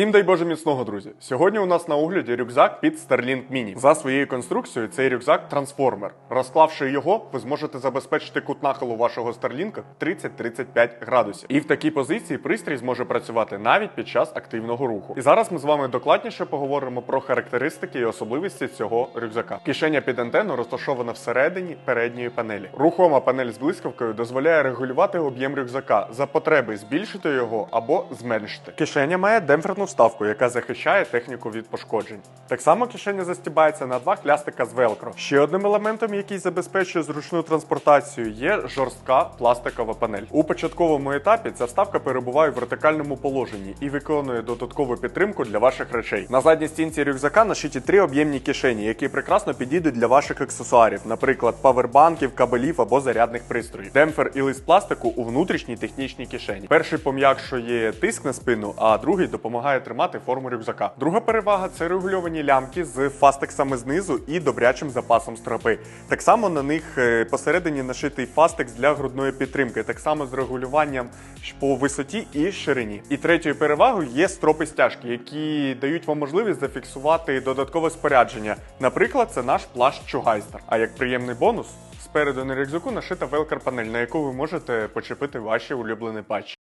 Всім дай Боже міцного, друзі. Сьогодні у нас на огляді рюкзак під Starlink Mini. За своєю конструкцією цей рюкзак трансформер. Розклавши його, ви зможете забезпечити кут нахилу вашого Starlink 30-35 градусів. І в такій позиції пристрій зможе працювати навіть під час активного руху. І зараз ми з вами докладніше поговоримо про характеристики і особливості цього рюкзака. Кишеня під антенну розташована всередині передньої панелі. Рухома панель з блискавкою дозволяє регулювати об'єм рюкзака за потреби збільшити його або зменшити. Кишеня має демпферну вставку, яка захищає техніку від пошкоджень. Так само кишеня застібається на два хлястика з велкро. Ще одним елементом, який забезпечує зручну транспортацію, є жорстка пластикова панель. У початковому етапі ця вставка перебуває в вертикальному положенні і виконує додаткову підтримку для ваших речей. На задній стінці рюкзака нашиті три об'ємні кишені, які прекрасно підійдуть для ваших аксесуарів, наприклад, павербанків, кабелів або зарядних пристроїв. Демпфер і лист пластику у внутрішній технічній кишені. Перший пом'якшує тиск на спину, а другий допомагає тримати форму рюкзака. Друга перевага це регульовані лямки з фастексами знизу і добрячим запасом стропи. Так само на них е, посередині нашитий фастекс для грудної підтримки, так само з регулюванням по висоті і ширині. І третьою перевагою є стропи стяжки, які дають вам можливість зафіксувати додаткове спорядження. Наприклад, це наш плащ Чугайстер. А як приємний бонус, спереду на рюкзаку нашита велкер панель, на яку ви можете почепити ваші улюблені патчі.